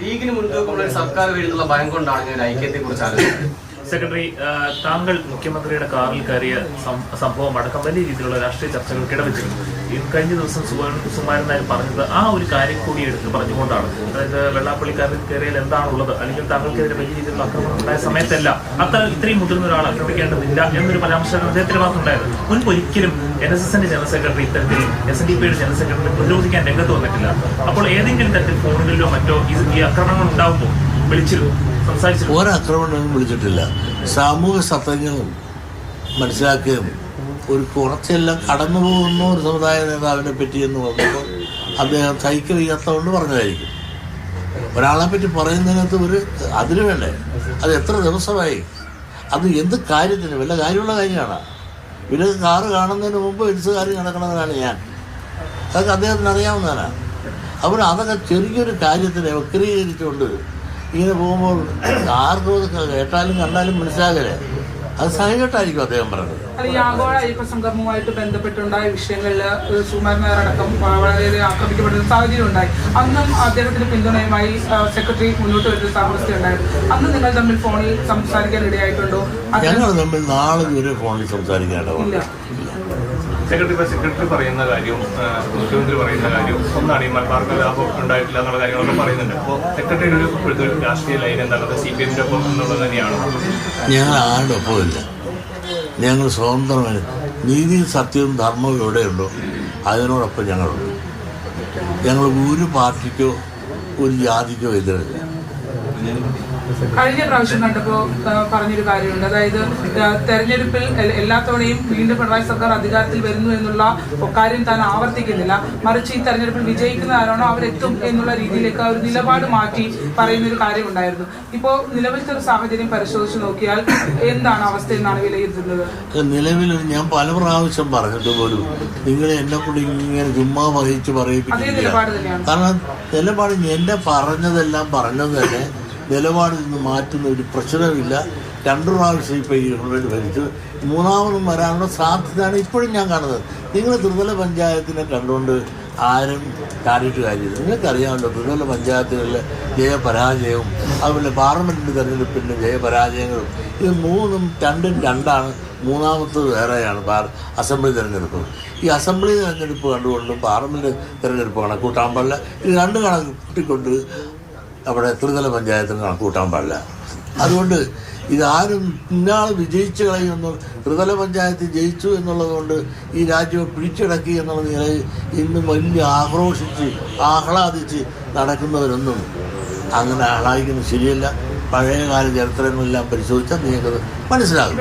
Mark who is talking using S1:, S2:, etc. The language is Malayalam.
S1: ലീഗിന് മുൻതൂക്കമുള്ള ഒരു സർക്കാർ വീഴുന്നുള്ള ഭയം കൊണ്ടാണ് ഞാൻ ഐക്യത്തെ കുറിച്ച് ആലോചിച്ചത്
S2: സെക്രട്ടറി താങ്കൾ മുഖ്യമന്ത്രിയുടെ കാറിൽ കയറിയ സംഭവം അടക്കം വലിയ രീതിയിലുള്ള രാഷ്ട്രീയ ചർച്ചകൾക്ക് ഇടവെച്ചിരുന്നു. ഈ കഴിഞ്ഞ ദിവസം സുമാ- സുമാരൻ നായർ പറഞ്ഞത് ആ ഒരു കാര്യം കൂടി എടുത്ത് പറഞ്ഞുകൊണ്ടാണ്. അതായത് വെള്ളാപ്പള്ളിക്കാരിൽ കയറിയാൽ എന്താണുള്ളത്? അല്ലെങ്കിൽ താങ്കൾക്കെതിരെ വലിയ രീതിയിലുള്ള ആക്രമണം ഉണ്ടായ സമയത്തല്ല. അത്ര ഇത്രയും മുതിർന്ന ഒരാൾ ആക്രമിക്കേണ്ടതില്ല എന്നൊരു പരാമർശം അദ്ദേഹത്തിന്റെ ഉണ്ടായിരുന്നു മുൻപ് ഒരിക്കലും എൻ എസ് എസിന്റെ ജനറൽ സെക്രട്ടറി ഇത്തരത്തിൽ എസ് എൻ ഡി പിയുടെ ജനറൽ സെക്രട്ടറി പ്രതിരോധിക്കാൻ രംഗത്ത് വന്നിട്ടില്ല. അപ്പോൾ ഏതെങ്കിലും തരത്തിൽ ഫോണുകളിലോ മറ്റോ ഈ ആക്രമണങ്ങൾ ഉണ്ടാകുമ്പോൾ
S3: ഒരാക്രമണവും വിളിച്ചിട്ടില്ല. സാമൂഹ്യ സത്യങ്ങളും മനസ്സിലാക്കുകയും ഒരു കുറച്ചെല്ലാം കടന്നു പോകുന്ന ഒരു സമുദായ നേതാവിനെ പറ്റി എന്ന് പറഞ്ഞപ്പോൾ അദ്ദേഹം സഹിക്ക വയ്യാത്തതുകൊണ്ട് പറഞ്ഞതായിരിക്കും. ഒരാളെ പറ്റി പറയുന്നതിനകത്ത് ഒരു അതിന് വേണ്ടേ? അത് എത്ര ദിവസമായി? അത് എന്ത് കാര്യത്തിന്? വല്ല കാര്യമുള്ള കാര്യമാണ്? പിന്നെ കാറ് കാണുന്നതിന് മുമ്പ് കാര്യം നടക്കണമെന്നാണ് ഞാൻ. അതൊക്കെ അദ്ദേഹത്തിന് അറിയാവുന്നതാണ്. അപ്പോൾ അതൊക്കെ ചെറിയൊരു കാര്യത്തിനെ വക്രീകരിച്ചുകൊണ്ട് ഇങ്ങനെ പോകുമ്പോൾ ആർക്കും അത് കേട്ടാലും കണ്ടാലും മനസ്സിലാകലേ അത് സഹജമായിട്ടായിരിക്കും അദ്ദേഹം പറഞ്ഞത്.
S4: അല്ല ഈ ആഗോള അയ്യപ്പ സംഗമവുമായിട്ട് ബന്ധപ്പെട്ടുണ്ടായ വിഷയങ്ങളിൽ സുമാരൻ നായർ അടക്കം വളരെയേറെ ആക്രമിക്കപ്പെടുന്ന സാഹചര്യം ഉണ്ടായി. അന്നും പിന്തുണയുമായി സെക്രട്ടറി മുന്നോട്ട് വരുന്ന സാഹചര്യം ഉണ്ടായിരുന്നു. അന്ന് നിങ്ങൾ തമ്മിൽ ഫോണിൽ സംസാരിക്കാൻ ഇടയായിട്ടുണ്ടോ?
S3: ഞങ്ങൾ തമ്മിൽ നാളെ ഇതുവരെ ഫോണിൽ
S4: സംസാരിക്കാൻ
S2: സെക്രട്ടറി പറയുന്ന കാര്യവും മുഖ്യമന്ത്രി പറയുന്ന കാര്യവും ഒന്നാണ് ഈ മലബാർക്ക് ലാഭം ഉണ്ടായിട്ടില്ല എന്നുള്ള കാര്യങ്ങളൊക്കെ പറയുന്നുണ്ട്. അപ്പോൾ സെക്രട്ടറിയുടെ ഒരു രാഷ്ട്രീയ ലൈൻ എന്താണ് സി പി എമ്മിന്റെ ഒപ്പം എന്നുള്ളത് തന്നെയാണ്?
S3: ഞങ്ങൾ ആരുടെ ഒപ്പമില്ല ഞങ്ങൾ സ്വതന്ത്രമായി നീതി സത്യവും ധർമ്മവും എവിടെയുണ്ടോ അതിനോടൊപ്പം ഞങ്ങളുണ്ട്. ഞങ്ങൾ ഒരു പാർട്ടിക്കോ ഒരു ജാതിക്കോ എതിരല്ല.
S4: കഴിഞ്ഞ പ്രാവശ്യം കണ്ടപ്പോ പറഞ്ഞൊരു കാര്യമുണ്ട്. അതായത് തെരഞ്ഞെടുപ്പിൽ എല്ലാ തവണയും വീണ്ടും പിണറായി സർക്കാർ അധികാരത്തിൽ വരുന്നു എന്നുള്ള കാര്യം താൻ ആവർത്തിക്കുന്നില്ല. മറിച്ച് ഈ തെരഞ്ഞെടുപ്പിൽ വിജയിക്കുന്ന ആരാണോ അവരെത്തും എന്നുള്ള രീതിയിലേക്ക് ഒരു നിലപാട് മാറ്റി പറയുന്ന ഒരു കാര്യമുണ്ടായിരുന്നു. ഇപ്പോ നിലവിലത്തെ ഒരു സാഹചര്യം പരിശോധിച്ച് നോക്കിയാൽ എന്താണ് അവസ്ഥ എന്നാണ് വിലയിരുത്തുന്നത്?
S3: നിലവിൽ ഞാൻ പല പ്രാവശ്യം പറഞ്ഞിട്ട് പോലും നിങ്ങൾ എന്നെ കൂടി ഇങ്ങനെ ചുമ്മാ വഹിച്ച്
S4: തന്നെയാണ്.
S3: കാരണം നിലപാട് എന്നെ പറഞ്ഞതെല്ലാം പറഞ്ഞത് തന്നെ നിലപാടിൽ നിന്ന് മാറ്റുന്ന ഒരു പ്രശ്നമില്ല. രണ്ടു പ്രാവശ്യം ഇപ്പോൾ ഈ ഗവൺമെന്റ് ഭരിച്ചു. മൂന്നാമതും വരാനുള്ള സാധ്യതയാണ് ഇപ്പോഴും ഞാൻ കാണുന്നത്. നിങ്ങൾ ത്രിതല പഞ്ചായത്തിനെ കണ്ടുകൊണ്ട് ആരും കാര്യമായിട്ട് കാര്യമില്ല. നിങ്ങൾക്കറിയാമല്ലോ ത്രിതല പഞ്ചായത്തുകളിലെ ജയപരാജയവും അതുപോലെ പാർലമെന്റ് തെരഞ്ഞെടുപ്പിന്റെ ജയപരാജയങ്ങളും ഇത് മൂന്നും രണ്ടും രണ്ടാണ്. മൂന്നാമത്തത് വേറെയാണ് പാർ അസംബ്ലി തിരഞ്ഞെടുപ്പ്. ഈ അസംബ്ലി തിരഞ്ഞെടുപ്പ് കണ്ടുകൊണ്ടും പാർലമെന്റ് തിരഞ്ഞെടുപ്പ് കണക്കൂട്ടാൻ പാടില്ല. ഇത് രണ്ട് കണക്കൂട്ടിക്കൊണ്ട് അവിടെ ത്രിതല പഞ്ചായത്തിന് കണക്കൂട്ടാൻ പാടില്ല. അതുകൊണ്ട് ഇതാരും ഇന്നാൾ വിജയിച്ചു കളയുമെന്ന് ത്രിതല പഞ്ചായത്ത് ജയിച്ചു എന്നുള്ളത് കൊണ്ട് ഈ രാജ്യം പിടിച്ചടക്കി എന്നുള്ള നിലയിൽ ഇന്ന് വലിയ ആക്രോശിച്ച് ആഹ്ലാദിച്ച് നടക്കുന്നവരൊന്നും അങ്ങനെ ആഹ്ലാദിക്കുന്നത് ശരിയല്ല. പഴയകാല ചരിത്രങ്ങളെല്ലാം പരിശോധിച്ചാൽ നിങ്ങൾക്കത് മനസ്സിലാകും.